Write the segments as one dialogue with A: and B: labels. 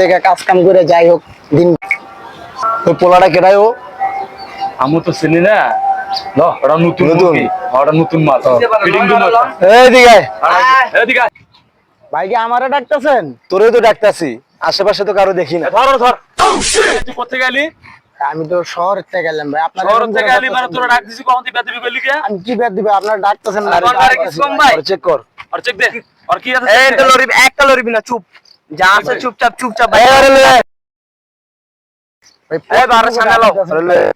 A: দেখে কাজ কাম করে যাই হোক দিন
B: ওই পোলাটা কেটাই ও?
C: আমি তো চিনি না। নতুন
B: নতুন।
C: ওটা নতুন মাছ। ফিটিং দিন
B: এইদিকে আয়।
C: এদিকে আয়।
A: ভাই কি আমারে ডাকতেছেন?
B: তোরেই তো ডাকতাছি। আশেপাশে তো কারও দেখি না।
C: ধর ধর। তুই কোথায় গেলি
A: আমি তো শহর থেকে গেলাম ভাই। আপনার
C: শহর থেকে গেলি মানে তোরা ডাক দিছি কখন তুই বেদবি করলি কে?
A: আমি কি আপনার ডাকতেছেন না।
C: আমার আরে কিছু কম ভাই।
B: চেক কর।
C: আর চেক দে। আর কি আছে
D: এই তো
C: দে।
D: একটা লড়বি না চুপ। যা আছে চুপচাপ চুপচাপ
B: এই আরে লয়ে
A: ভাই,
D: বারো সামনে লাও।
B: আরে লয়ে আয়।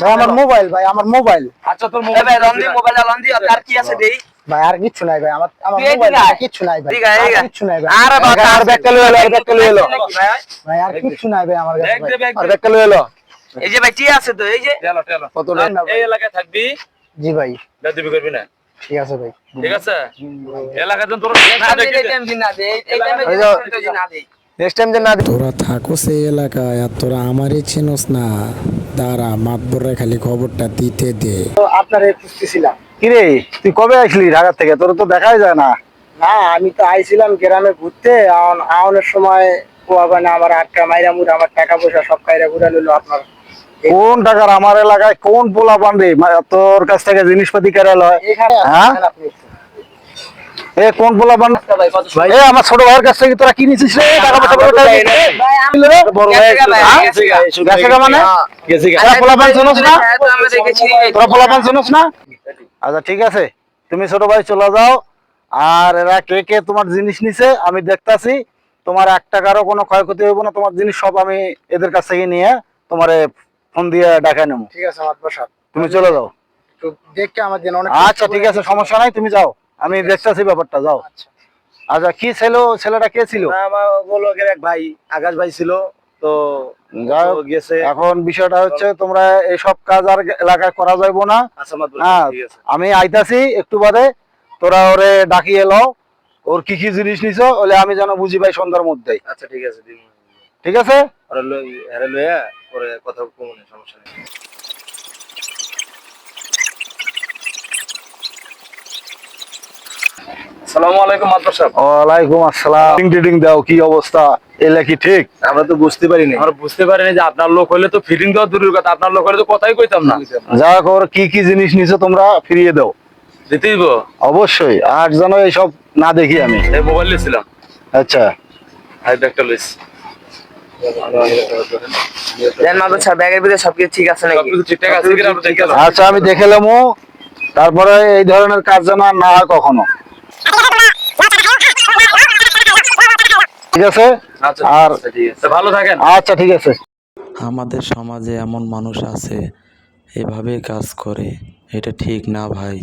A: ভাই, আমার মোবাইল ভাই আমার মোবাইল।
C: আচ্ছা তোর মোবাইল
D: ভাই রন্দি মোবাইল রন্দি আর কি আছে দেই?
A: ভাই আর কিচ্ছু নাই ভাই আমার আমার
D: এই
A: মোবাইল
D: দিকে
A: কিচ্ছু নাই ভাই।
D: ঠিক আছে, ঠিক
A: আর
D: আছে।
A: কিচ্ছু নাই ভাই।
D: আরে বাবা
B: আর ব্যাগটা লয়ে এলো, আর ব্যাগটা লয়ে এলো।
D: ভাই?
A: ভাই আর কিচ্ছু নাই ভাই আমার কাছে
C: ব্যাগ দে
A: ভাই।
C: ব্যাগ
B: আর ব্যাগটা লয়ে এলো
D: এই যে ভাই টি আছে তো এই যে?
C: টেলো টেলো।
B: কত
A: না, না, ভাই।
C: এই এলাকায় থাকবি?
A: জি ভাই।
C: করবি না?
A: ঠিক আছে ভাই।
C: ঠিক আছে? তোর না
D: এই টাইম দিন না দে এই টাইমে
B: এই যাও।
D: না দে
B: নেক্সট টাইম যে না
E: তোরা থাকো সেই এলাকায় আর তোরা আমারই চিনোস না। দাঁড়া মাতবরে খালি খবরটা দিতে দে।
A: তো আপনারে খুঁজতেছিলাম।
B: কিরে তুই কবে আসলি ঢাকা থেকে? তোর তো দেখাই যায় না।
A: না আমি তো আইছিলাম গ্রামে ঘুরতে। আউনের সময় পোয়াবানে আমার আটকা মাইরা মুড়া আমার টাকা পয়সা সব খাইরা ঘুরা লইলো আপনার।
B: কোন টাকার আমার এলাকায় কোন পোলা পান্ডে তোর কাছ থেকে জিনিসপাতি
A: এখানে
B: হ্যাঁ?
A: আসেন আপনি একটু।
B: এ কোন পোলা পান্ডে এ আমার ছোট ভাইয়ের কাছ থেকে তোরা কি নিছিস রে টাকা পয়সা বড় টাকা নিছিস রে?
D: ভাই আমি
B: রে? বড় ভাই
D: গেছে গা ভাই,
B: হ্যাঁ?
D: গেছে গা।
B: গেছে গা মানে? তোরা পোলা পান শোনস না?
D: তো আমরা দেখেছি।
B: তোরা পোলা পান শোনস না? আচ্ছা ঠিক আছে। তুমি ছোট ভাই চলে যাও। আর এরা কে কে তোমার জিনিস নিছে আমি দেখতাছি। তোমার এক টাকারও কোনো ক্ষয়ক্ষতি হইব না। তোমার জিনিস সব আমি এদের কাছ থেকে নিয়ে তোমারে ফোন দিয়ে ডাকা নেব।
A: ঠিক আছে আমার প্রসাদ
B: তুমি চলে যাও।
A: দেখে আমার দিন অনেক
B: আচ্ছা ঠিক আছে সমস্যা নাই তুমি যাও। আমি দেখতাছি ব্যাপারটা যাও।
A: আচ্ছা।
B: আচ্ছা কি ছিল ছেলেটা কে ছিল?
F: আমার গোলকের এক ভাই আকাশ ভাই ছিল তো
B: এখন বিষয়টা হচ্ছে তোমরা এইসব কাজ আর এলাকায় করা যাইবো না।
F: আসামাত
B: হ্যাঁ
F: ঠিক আছে।
B: আমি আইতাছি একটু বাদে তোরা ওরে ডাকিয়ে লও ওর কি কি জিনিস নিছো ওলে আমি যেন বুঝি ভাই সন্ধ্যার মধ্যেই।
F: আচ্ছা ঠিক আছে
B: ঠিক আছে?
F: পরে কথা কমনে সমস্যা নেই।
C: আসসালামু আলাইকুম মাদ্রাস। সাহেব
B: ওয়ালাইকুম আসসালাম। টিডিং দাও কি অবস্থা? এলে কি ঠিক?
F: আমরা তো বুঝতে পারিনি।
C: আমরা বুঝতে পারিনি যে আপনার লোক হলে তো ফিটিং দেওয়া দূরের কথা আপনার লোক হলে তো কথাই কইতাম না।
B: যা হোক, ওর কি কি জিনিস নিছো তোমরা ফিরিয়ে দাও।
C: দিতেইব
B: অবশ্যই আর যেন এইসব না দেখি আমি।
C: এই মোবাইল নিয়েছিলাম
B: আচ্ছা।
C: হাই লইছি
D: দেন মাদুর স্যার ব্যাগের ভিতরে সবকিছু ঠিক আছে নাকি?
C: সবকিছু ঠিকঠাক আছে কিনা আমরা দেখে
B: আচ্ছা আমি দেখে নেব। তারপরে এই ধরনের কাজ যেন আর না হয় কখনো। ঠিক আছে?
C: আচ্ছা
B: আর
C: ঠিক আছে। ভালো থাকেন।
B: আচ্ছা ঠিক আছে।
E: আমাদের সমাজে এমন মানুষ আছে এভাবে কাজ করে এটা ঠিক না ভাই।